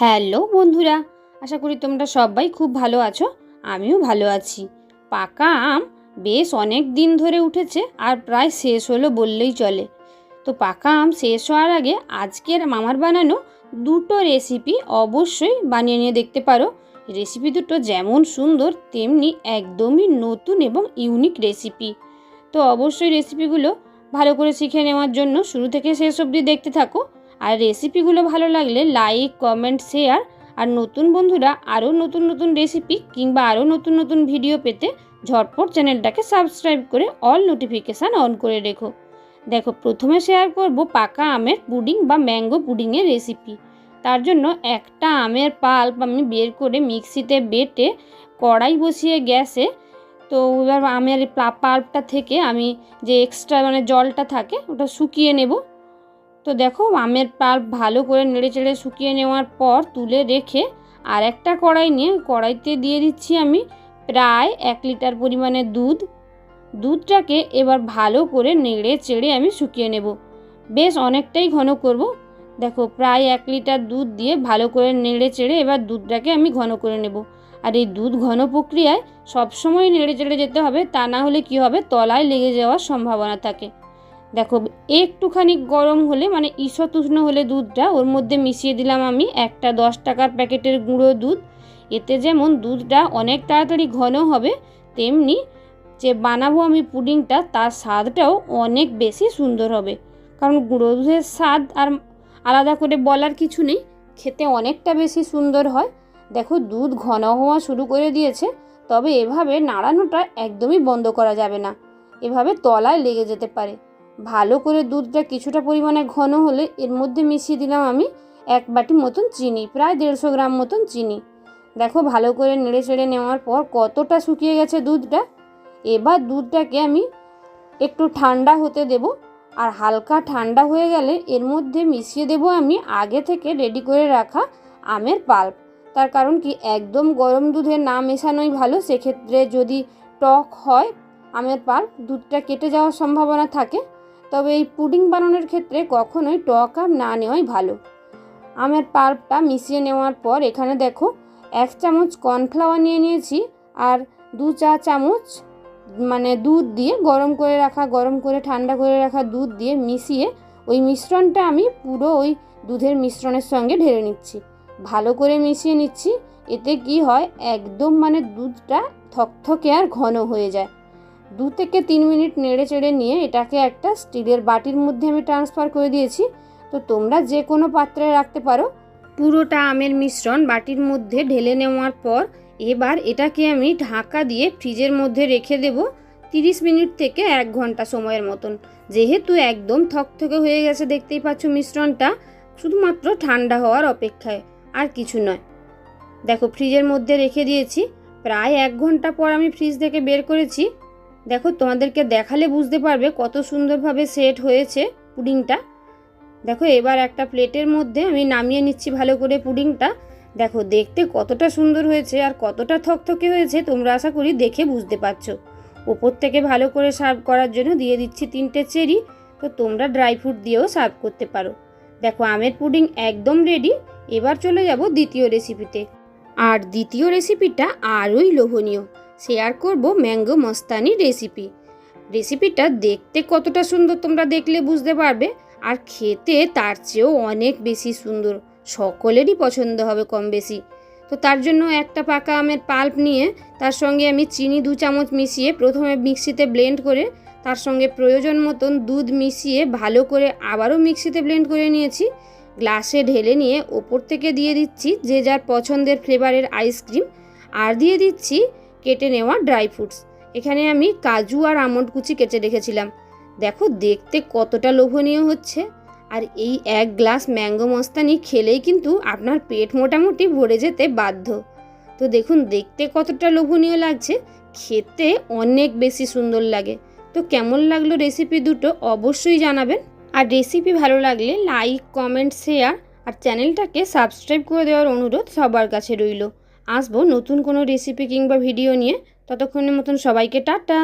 Hello বন্ধুরা, আশা করি তোমরা সবাই খুব ভালো আছো, আমিও ভালো আছি। পাকা আম বেশ অনেক দিন ধরে উঠেছে আর প্রায় শেষ হলো বললেই চলে। তো পাকা আম শেষ হওয়ার আগে আজকের মামার বানানো দুটো রেসিপি অবশ্যই বানিয়ে নিয়ে দেখতে পারো। রেসিপি দুটো যেমন সুন্দর, তেমনি একদমই নতুন এবং ইউনিক রেসিপি তো অবশ্যই রেসিপিগুলো ভালো করে শিখে নেওয়ার জন্য শুরু থেকে শেষ অবধি দেখতে থাকো। আর রেসিপিগুলো ভালো লাগলে লাইক কমেন্ট শেয়ার আর নতুন বন্ধুরা আরও নতুন নতুন রেসিপি কিংবা আরও নতুন নতুন ভিডিও পেতে ঝটপট চ্যানেলটাকে সাবস্ক্রাইব করে অল নোটিফিকেশান অন করে রেখো। দেখো, প্রথমে শেয়ার করব পাকা আমের পুডিং বা ম্যাঙ্গো পুডিংয়ের রেসিপি তার জন্য একটা আমের পাল্প আমি বের করে মিক্সিতে বেটে কড়াই বসিয়ে গ্যাসে, তো এবার আমের পাল্পটা থেকে আমি যে এক্সট্রা মানে জলটা থাকে ওটা শুকিয়ে নেব। তো দেখো আমের পাল্প ভালো করে নেড়ে চেড়ে শুকিয়ে নেওয়ার পর তুলে রেখে আর একটা কড়াই নিয়ে কড়াইতে দিয়ে দিচ্ছি আমি প্রায় এক লিটার পরিমাণে দুধ। দুধটাকে এবার ভালো করে নেড়ে চেড়ে আমি শুকিয়ে নেব। বেশ অনেকটাই ঘন করব। দেখো প্রায় এক লিটার দুধ দিয়ে ভালো করে নেড়ে চেড়ে এবার দুধটাকে আমি ঘন করে নেব। আর এই দুধ ঘন প্রক্রিয়ায় সবসময় নেড়ে চেড়ে যেতে হবে, তা না হলে কি হবে? তলায় লেগে যাওয়ার সম্ভাবনা থাকে। দেখো, একটুখানি গরম হলে মানে ঈষৎ উষ্ণ হলে দুধটা, ওর মধ্যে মিশিয়ে দিলাম আমি একটা দশ টাকার প্যাকেটের গুঁড়ো দুধ। এতে যেমন দুধটা অনেক তাড়াতাড়ি ঘন হবে, তেমনি যে বানাবো আমি পুডিংটা, তার স্বাদটাও অনেক বেশি সুন্দর হবে। কারণ গুঁড়ো দুধের স্বাদ আর আলাদা করে বলার কিছু নেই, খেতে অনেকটা বেশি সুন্দর হয়। দেখো, দুধ ঘন হওয়া শুরু করে দিয়েছে, তবে এভাবে নাড়ানোটা একদমই বন্ধ করা যাবে না। এভাবে তলায় লেগে যেতে পারে। ভালো করে দুধটা কিছুটা পরিমাণে ঘন হলে এর মধ্যে মিশিয়ে দিলাম আমি এক বাটি মতন চিনি, প্রায় দেড়শো গ্রাম মতন চিনি। দেখো ভালো করে নেড়ে চেড়ে নেওয়ার পর কতটা শুকিয়ে গেছে দুধটা। এবার দুধটাকে আমি একটু ঠান্ডা হতে দেব আর হালকা ঠান্ডা হয়ে গেলে এর মধ্যে মিশিয়ে দেব আমি আগে থেকে রেডি করে রাখা আমের পাল্প। তার কারণ কি? একদম গরম দুধে না মেশানোই ভালো। সেক্ষেত্রে যদি টক হয় আমের পাল্প, দুধটা কেটে যাওয়ার সম্ভাবনা থাকে। তবে এই পুডিং বানানোর ক্ষেত্রে কখনোই টক আম না নেওয়াই ভালো। আমের পাল্পটা মিশিয়ে নেওয়ার পর এখানে দেখো, এক চামচ কর্নফ্লাওয়ার নিয়ে নিয়েছি আর দু চা চামচ মানে দুধ দিয়ে গরম করে রাখা, গরম করে ঠান্ডা করে রাখা দুধ দিয়ে মিশিয়ে ওই মিশ্রণটা আমি পুরো ওই দুধের মিশ্রণের সঙ্গে ঢেলে নিচ্ছি। ভালো করে মিশিয়ে নিচ্ছি, এতে কি হয়, একদম মানে দুধটা থকথকে আর ঘন হয়ে যায়। দু থেকে তিন মিনিট নেড়ে চেড়ে নিয়ে এটাকে একটা স্টিলের বাটির মধ্যে আমি ট্রান্সফার করে দিয়েছি। তো তোমরা যে কোনো পাত্রে রাখতে পারো। পুরোটা আমের মিশ্রণ বাটির মধ্যে ঢেলে নেওয়ার পর এবার এটাকে আমি ঢাকা দিয়ে ফ্রিজের মধ্যে রেখে দেব তিরিশ মিনিট থেকে এক ঘণ্টা সময়ের মতন। যেহেতু একদম থকথকে হয়ে গেছে, দেখতেই পাচ্ছ মিশ্রণটা, শুধুমাত্র ঠান্ডা হওয়ার অপেক্ষায়, আর কিছু নয়। দেখো, ফ্রিজের মধ্যে রেখে দিয়েছি। প্রায় এক ঘণ্টা পর আমি ফ্রিজ থেকে বের করেছি। দেখো, তোমাদেরকে দেখালে বুঝতে পারবে কত সুন্দরভাবে সেট হয়েছে পুডিংটা। দেখো, এবার একটা প্লেটের মধ্যে আমি নামিয়ে নিচ্ছি ভালো করে পুডিংটা। দেখো, দেখতে কতটা সুন্দর হয়েছে আর কতটা থকথকে হয়েছে তোমরা আশা করি দেখে বুঝতে পারছ। ওপর থেকে ভালো করে সার্ভ করার জন্য দিয়ে দিচ্ছি তিনটে চেরি। তো তোমরা ড্রাই ফ্রুট দিয়েও সার্ভ করতে পারো। দেখো, আমের পুডিং একদম রেডি এবার চলে যাব দ্বিতীয় রেসিপিতে আর দ্বিতীয় রেসিপিটা আরোই লোভনীয়। শেয়ার করব ম্যাঙ্গো মস্তানি রেসিপি। রেসিপিটা দেখতে কতটা সুন্দর তোমরা দেখলে বুঝতে পারবে, আর খেতে তার চেয়েও অনেক বেশি সুন্দর। সকলেরই পছন্দ হবে কম বেশি। তো তার জন্য একটা পাকা আমের পাল্প নিয়ে তার সঙ্গে আমি চিনি দু চামচ মিশিয়ে প্রথমে মিক্সিতে ব্লেন্ড করে, তার সঙ্গে প্রয়োজন মতন দুধ মিশিয়ে ভালো করে আবারও মিক্সিতে ব্লেন্ড করে নিয়েছি। গ্লাসে ঢেলে নিয়ে ওপর থেকে দিয়ে দিচ্ছি যে যার পছন্দের ফ্লেভারের আইসক্রিম। আর দিয়ে দিচ্ছি কেটে নেওয়া ড্রাই ফ্রুটস। এখানে আমি কাজু আর আমন্ড কুচি কেটে রেখেছিলাম। দেখো, দেখতে কতটা লোভনীয় হচ্ছে। আর এই এক গ্লাস ম্যাঙ্গো মস্তানি খেলেই কিন্তু আপনার পেট মোটামুটি ভরে যেতে বাধ্য। তো দেখুন, দেখতে কতটা লোভনীয় লাগছে। খেতে অনেক বেশি সুন্দর লাগে। তো কেমন লাগল রেসিপি দুটো অবশ্যই জানাবেন। আর রেসিপি ভালো লাগলে লাইক, কমেন্ট, শেয়ার আর চ্যানেলটাকে সাবস্ক্রাইব করে দেওয়ার অনুরোধ সবার কাছে রইল। আসব নতুন কোনো রেসিপি কিংবা ভিডিও নিয়ে। ততক্ষণের মতন সবাইকে টাটা।